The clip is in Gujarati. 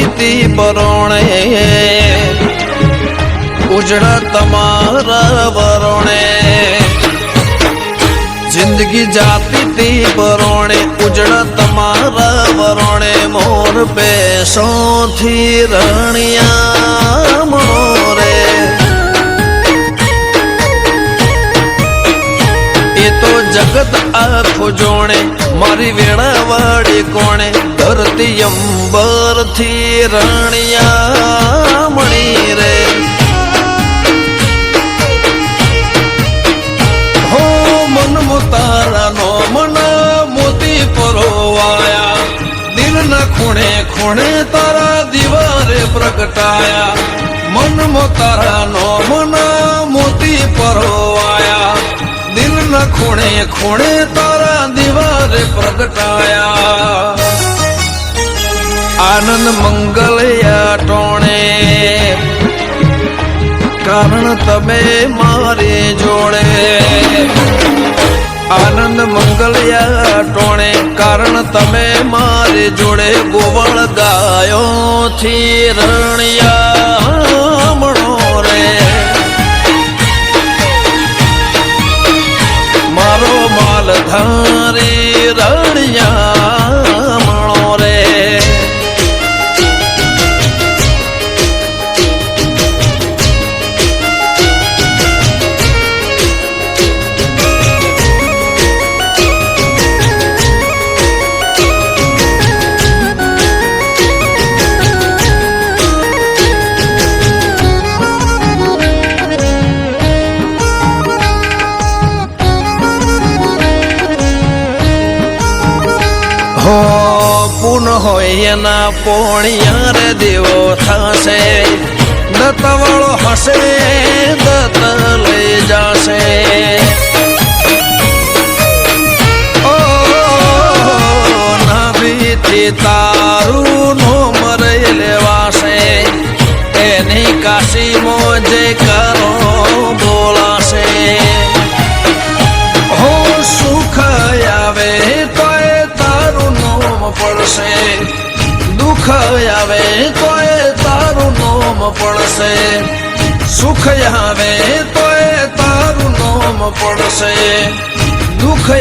તી પરોણે. ઉજળા તમારા વરોણે. જિંદગી જાતી તી પરોણે. ઉજળા તમારા વરોણે. મોર પેશોથી રણિયા મોરે. એ તો જગત આખું જોણે. મારી વેળા વાળી કોણે. ધરતી અંબરથી રણિયા મણી રે. હો મન મુતારા નો મન મોતી પરોવાયા દિલના ખૂણે ખૂણે તારા દિવારે પ્રગટાયા. મન મોતારા નો મન મોતી પરોવાયા દિલના ખૂણે ખૂણે તારા દિવારે પ્રગટાયા. આનંદ મંગલયા ટોણે. કારણ તમે મારે જોડે. આનંદ મંગલ ટોણે. કારણ તમે મારે જોડે. ગોવળ ગાયો થી રણિયા મણો રે. મારો માલ હો પુન હોય એના પોણિયા રે દેવો થશે. દત્તવાળો હશે, દત્ત લઈ જશે. નાભીથી તારું નો મરે લેવાશે. એની કાશી મોજે પડશે. દુઃખ આવે તોય તારું નોમ પડશે. સુખ આવે તોય તારું નોમ પડશે. દુઃખ